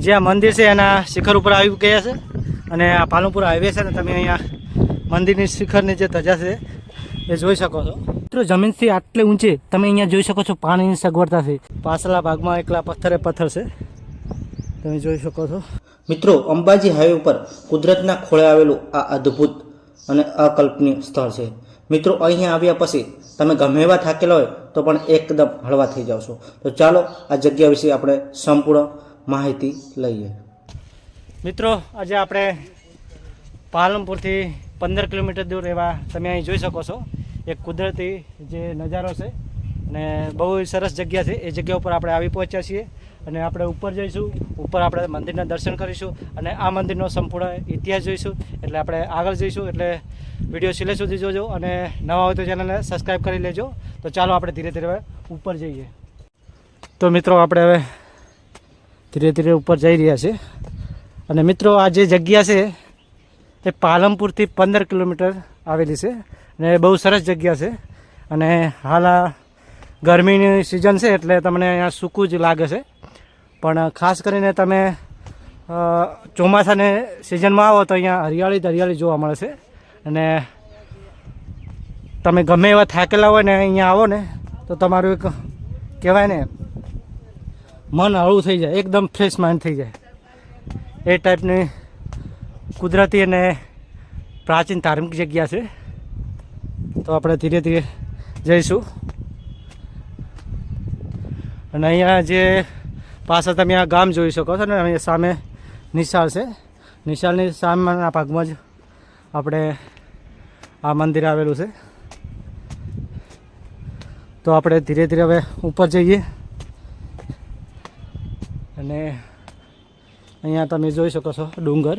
જે આ મંદિર છે એના શિખર ઉપર આવી ગયા છે. અને આ પાલનપુર હાઈવે છે ને તમે અહીંયા મંદિરની શિખરની જે ધજા છે એ જોઈ શકો છો. મિત્રો, જમીનથી આટલી ઊંચી તમે અહીંયા જોઈ શકો છો પાણીની સગવડતા છે. પાછલા ભાગમાં એકલા પથ્થરે પથ્થર છે. તમે જોઈ શકો છો. મિત્રો, અંબાજી હાઈવે ઉપર કુદરતના ખોળે આવેલું આ અદ્ભુત અને અકલ્પનીય સ્થળ છે. મિત્રો, અહીંયા આવ્યા પછી તમે ગમે એવા થાકેલા હોય તો પણ એકદમ હળવા થઈ જાવ છો. તો ચાલો, આ જગ્યા વિશે આપણે સંપૂર્ણ માહિતી લઈએ. મિત્રો, આજે આપણે પાલનપુરથી પંદર કિલોમીટર દૂર એવા તમે અહીં જોઈ શકો છો. એક કુદરતી જે નજારો છે અને બહુ સરસ જગ્યા છે. એ જગ્યા ઉપર આપણે આવી પહોંચ્યા છીએ અને આપણે ઉપર જઈશું, ઉપર આપણે મંદિરના દર્શન કરીશું અને આ મંદિરનો સંપૂર્ણ ઇતિહાસ જોઈશું. એટલે આપણે આગળ જઈશું, એટલે વીડિયો છેલ્લે સુધી જોજો અને નવા હોય તો ચેનલને સબસ્ક્રાઈબ કરી લેજો. તો ચાલો આપણે ધીરે ધીરે ઉપર જઈએ. તો મિત્રો, આપણે હવે ધીરે ધીરે ઉપર જઈ રહ્યા છે. અને મિત્રો, આ જે જગ્યા છે, એ પાલનપુરથી પંદર કિલોમીટર આવેલી છે અને બહુ સરસ જગ્યા છે. અને હાલ આ ગરમીની સિઝન છે એટલે તમને અહીંયા સૂકું જ લાગે છે. પણ ખાસ કરીને તમે ચોમાસાને સિઝનમાં આવો તો અહીંયા હરિયાળી હરિયાળી જોવા મળે છે. અને તમે ગમે એવા થાકેલા હોય ને અહીંયા આવો ને, તો તમારું એક કહેવાય ને મન હળવું થઈ જાય, એકદમ ફ્રેશ માઇન્ડ થઈ જાય. એ ટાઈપની કુદરતી અને પ્રાચીન ધાર્મિક જગ્યા છે. તો આપણે ધીરે ધીરે જઈશું. અને અહીંયા જે પાછળ તમે આ ગામ જોઈ શકો છો ને, અહીંયા સામે નિશાળ છે. નિશાળની સામેના ભાગમાં જ આપણે આ મંદિર આવેલું છે. તો આપણે ધીરે ધીરે હવે ઉપર જઈએ. અને અહીંયા તમે જોઈ શકો છો ડુંગર.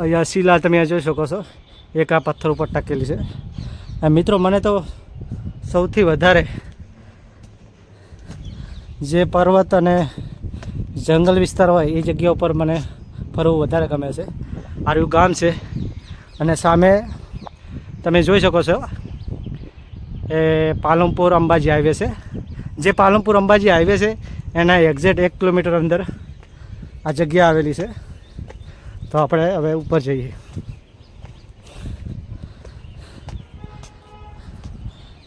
અહીંયા શિલા તમે જોઈ શકો છો. એક આ પથ્થર ઉપર ટકેલી છે. આ મિત્રો, મને તો સૌથી વધારે જે પર્વત અને જંગલ વિસ્તાર હોય એ જગ્યા ઉપર મને ફરવું વધારે ગમે છે. આર્યું ગામ છે. અને સામે તમે જોઈ શકો છો, એ પાલમપુર અંબાજી હાઈવે છે. જે પાલનપુર અંબાજી હાઈવે છે, એના એક્ઝેક્ટ એક કિલોમીટર અંદર આ જગ્યા આવેલી છે. તો આપણે હવે ઉપર જઈએ.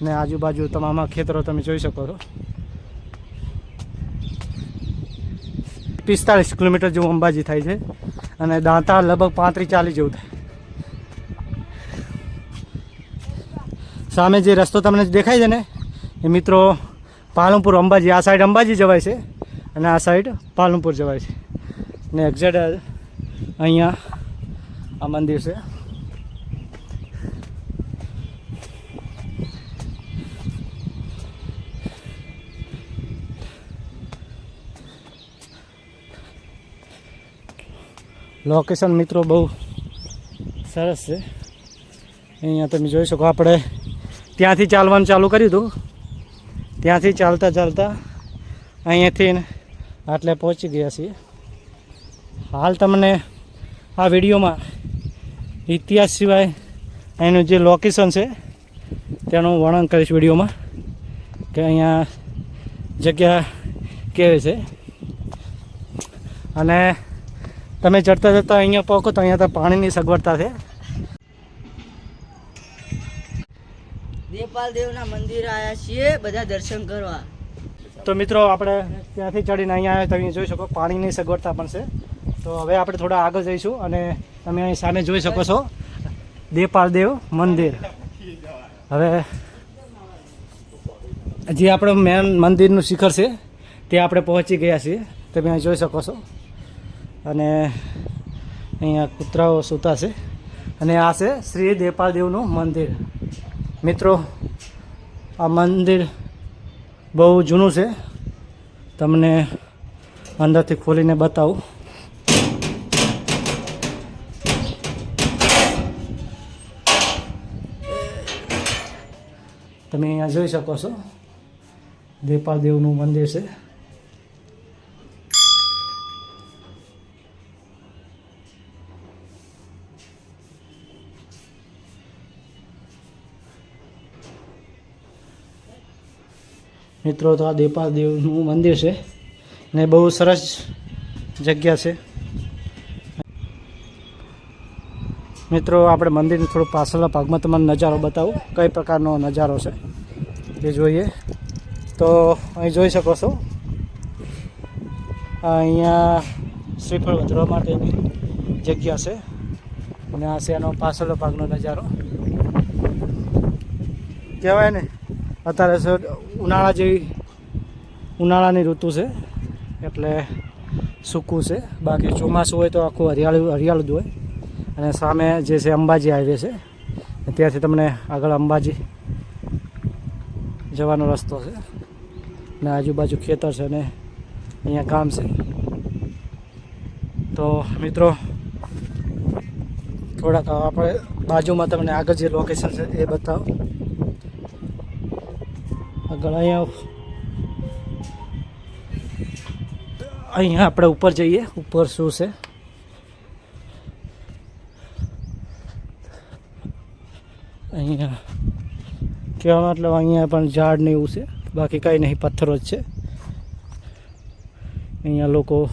ને આજુબાજુ તમામ ખેતરો તમે જોઈ શકો છો. પિસ્તાળીસ કિલોમીટર જેવું અંબાજી થાય છે અને દાંતા લગભગ પાંત્રીસ ચાલીસ જેવું થાય. સામે જે રસ્તો તમને દેખાય છે ને, એ મિત્રો પાલનપુર અંબાજી, આ સાઈડ અંબાજી જવાય છે અને આ સાઈડ પાલનપુર જવાય છે. ને એક્ઝેક્ટ અહીંયા આ મંદિર છે. લોકેશન મિત્રો બહુ સરસ છે. અહીંયા તમે જોઈ શકો આપણે ત્યાંથી ચાલવાનું ચાલુ કર્યું હતું. ત્યાંથી ચાલતા ચાલતા અહીંયાથી આટલે પહોંચી ગયા છીએ. હાલ તમને આ વિડીયોમાં ઇતિહાસ સિવાય એનું જે લોકેશન છે, તેનું વર્ણન કરીશ વિડીયોમાં કે અહીંયા જગ્યા કેવી છે. અને તમે ચડતા જતાં અહીંયા પહોંચો તો અહીંયા તો પાણીની સગવડતા છે. દેવપાલ દેવના મંદિર આવ્યા છીએ, બધા દર્શન કરવા. તો મિત્રો, આપણે ત્યાંથી ચડીને અહીંયા આવ્યા તમે જોઈ શકો, પાણીની સગવડતા પણ છે. તો હવે આપણે થોડા આગળ જઈશું અને તમે અહીં સામે જોઈ શકો છો દેપાલ દેવ મંદિર. હવે જે આપણો મેન મંદિરનું શિખર છે, તે આપણે પહોંચી ગયા છીએ. તમે અહીં જોઈ શકો છો. અને અહીંયા કૂતરાઓ સૂતા છે. અને આ છે શ્રી દેપાલ દેવનું મંદિર. મિત્રો, આ મંદિર બહુ જૂનું છે. તમને અંદરથી ખોલીને બતાવું. તમે અહીંયા જોઈ શકો છો. દેપાલ દેવનું મંદિર છે. મિત્રો, તો આ દેપાદેવનું મંદિર છે ને બહુ સરસ જગ્યા છે. મિત્રો, આપણે મંદિરની થોડું પાછળના ભાગમાં તમને નજારો બતાવું, કઈ પ્રકારનો નજારો છે એ જોઈએ. તો અહીં જોઈ શકો છો અહીંયા શ્રીફળ વધવા માટેની જગ્યા છે અને આ છે એનો પાછળનો ભાગનો નજારો. કહેવાય ને અત્યારે સર ઉનાળા જેવી, ઉનાળાની ઋતુ છે, એટલે સૂકું છે. બાકી ચોમાસું હોય તો આખું હરિયાળું હરિયાળું હોય. અને સામે જે છે, અંબાજી હાઈવે છે. ત્યાંથી તમને આગળ અંબાજી જવાનો રસ્તો છે. ને આજુબાજુ ખેતર છે ને અહીંયા ગામ છે. તો મિત્રો, થોડાક આપણે બાજુમાં તમને આગળ જે લોકેશન છે એ બતાવો. આગળ અહીંયા અહીંયા આપણે ઉપર જઈએ. ઉપર શું છે? અહીંયા કહેવા મતલબ અહીંયા પણ ઝાડ ને એવું છે. બાકી કંઈ નહીં, પથ્થરો જ છે. અહીંયા લોકો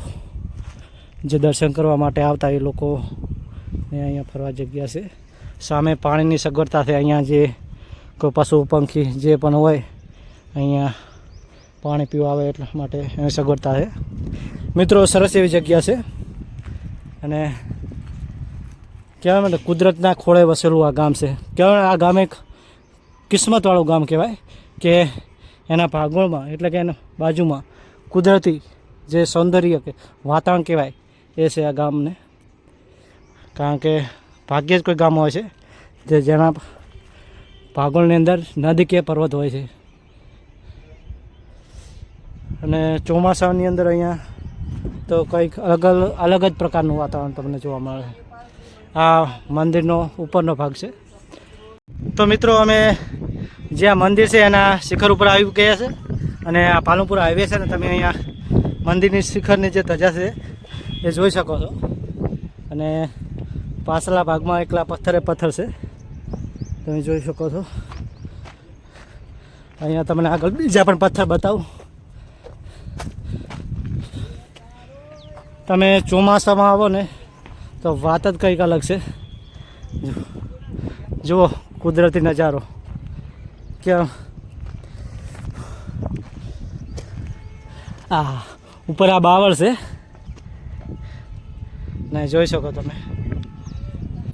જે દર્શન કરવા માટે આવતા એ લોકો અહીંયા ફરવા જગ્યા છે. સામે પાણીની સગવડતા છે. અહીંયા જે કોઈ પશુ, પંખી જે પણ હોય અહીંયા પાણી પીવા આવે એટલા માટે એની સગવડતા છે. મિત્રો, સરસ એવી જગ્યા છે. અને કહેવાય મતલબ કુદરતના ખોળે વસેલું આ ગામ છે. કહેવાય આ ગામ એક કિસ્મતવાળું ગામ કહેવાય કે એના ભાગોળમાં, એટલે કે એના બાજુમાં કુદરતી જે સૌંદર્ય કે વાતાવરણ કહેવાય એ છે આ ગામને. કારણ કે ભાગ્યે જ કોઈ ગામ હોય છે જે જેના ભાગોળની અંદર નદી કે પર્વત હોય છે. અને ચોમાસાની અંદર અહીંયા તો કંઈક અલગ અલ- અલગ જ પ્રકારનું વાતાવરણ તમને જોવા મળે. આ મંદિરનો ઉપરનો ભાગ છે. તો મિત્રો અમે જે આ મંદિર છે એના શિખર ઉપર આવી ગયા છે અને આ પાલનપુર હાઈવે છે ને તમે અહીંયા મંદિરની શિખરની જે ધજા છે એ જોઈ શકો છો. અને પાછલા ભાગમાં એકલા પથ્થરે પથ્થર છે. તમે જોઈ શકો છો. અહીંયા તમને આગળ બીજા પણ પથ્થર બતાવું. તમે ચોમાસામાં આવો ને, તો વાત જ કંઈક અલગ છે. જુઓ, કુદરતી નજારો. કે આ, ઉપર આ બાવળ છે. ને જોઈ શકો તમે.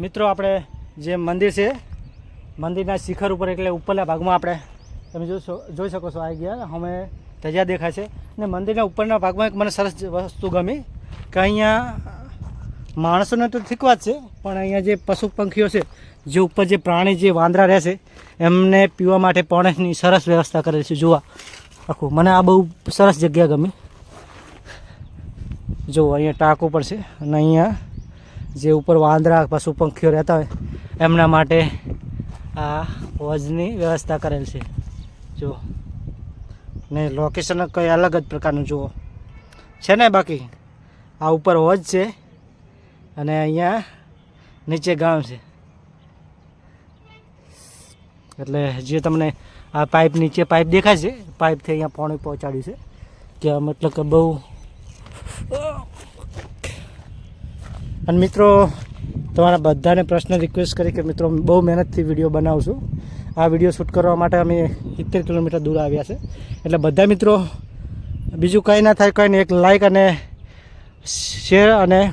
મિત્રો, આપણે જે મંદિર છે, મંદિરના શિખર ઉપર, એટલે ઉપરના ભાગમાં આપણે, તમે જોઈ શકો છો આવી ગયા અમે ધજા દેખાય છે. ને મંદિરના ઉપરના ભાગમાં એક મને સરસ વસ્તુ ગમી. કે અહીંયા માણસોને તો ઠીક વાત છે, પણ અહીંયા જે પશુ પંખીઓ છે, જે ઉપર જે પ્રાણી જે વાંદરા રહે છે, એમને પીવા માટે પાણીની સરસ વ્યવસ્થા કરેલી છે. જોવા. આખું. મને આ બહુ સરસ જગ્યા ગમી. જો, અહીંયા ટાંકો પણ છે અને અહીંયા જે ઉપર વાંદરા, પશુ પંખીઓ રહેતા હોય, એમના માટે આ વજની વ્યવસ્થા કરેલ છે. જો. ને લોકેશન કંઈ અલગ જ પ્રકારનું, જુઓ. છે ને બાકી? આ ઉપર હોજ છે અને અહીંયા નીચે ગામ છે. એટલે જે તમને આ પાઇપ નીચે પાઇપ દેખાય છે, પાઇપથી અહીંયા પાણી પહોંચાડ્યું છે, કે મતલબ કે બહુ અને મિત્રો, તમારા બધાને પ્રશ્ન રિક્વેસ્ટ કરી કે મિત્રો બહુ મહેનતથી વીડિયો બનાવું છું. આ વીડિયો શૂટ કરવા માટે અમે સિત્તેર કિલોમીટર દૂર આવ્યા છે. એટલે બધા મિત્રો, બીજું કંઈ ના થાય, કંઈ એક લાઇક અને શેર અને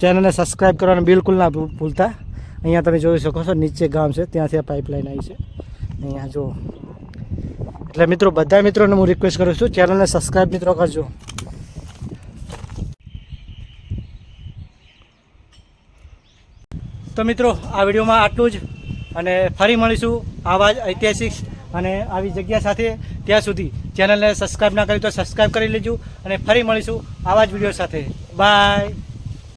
ચેનલને સબસ્ક્રાઈબ કરવાનું બિલકુલ ના ભૂલતા. અહીંયા તમે જોઈ શકો છો, નીચે ગામ છે, ત્યાંથી આ પાઇપલાઇન આવી છે. અહીંયા જો. એટલે મિત્રો બધા મિત્રોને હું રિક્વેસ્ટ કરું છું ચેનલને સબસ્ક્રાઈબ મિત્રો કરજો. તો મિત્રો, આ વિડીયોમાં આટલું જ. અને ફરી મળીશું આવા જ ઐતિહાસિક અને આવી જગ્યા સાથે ત્યાં સુધી. ચેનલને સબસ્ક્રાઈબ ના કરી તો સબસ્ક્રાઈબ કરી લેજો. અને ફરી મળીશું આવા જ વીડિયો સાથે. Bye!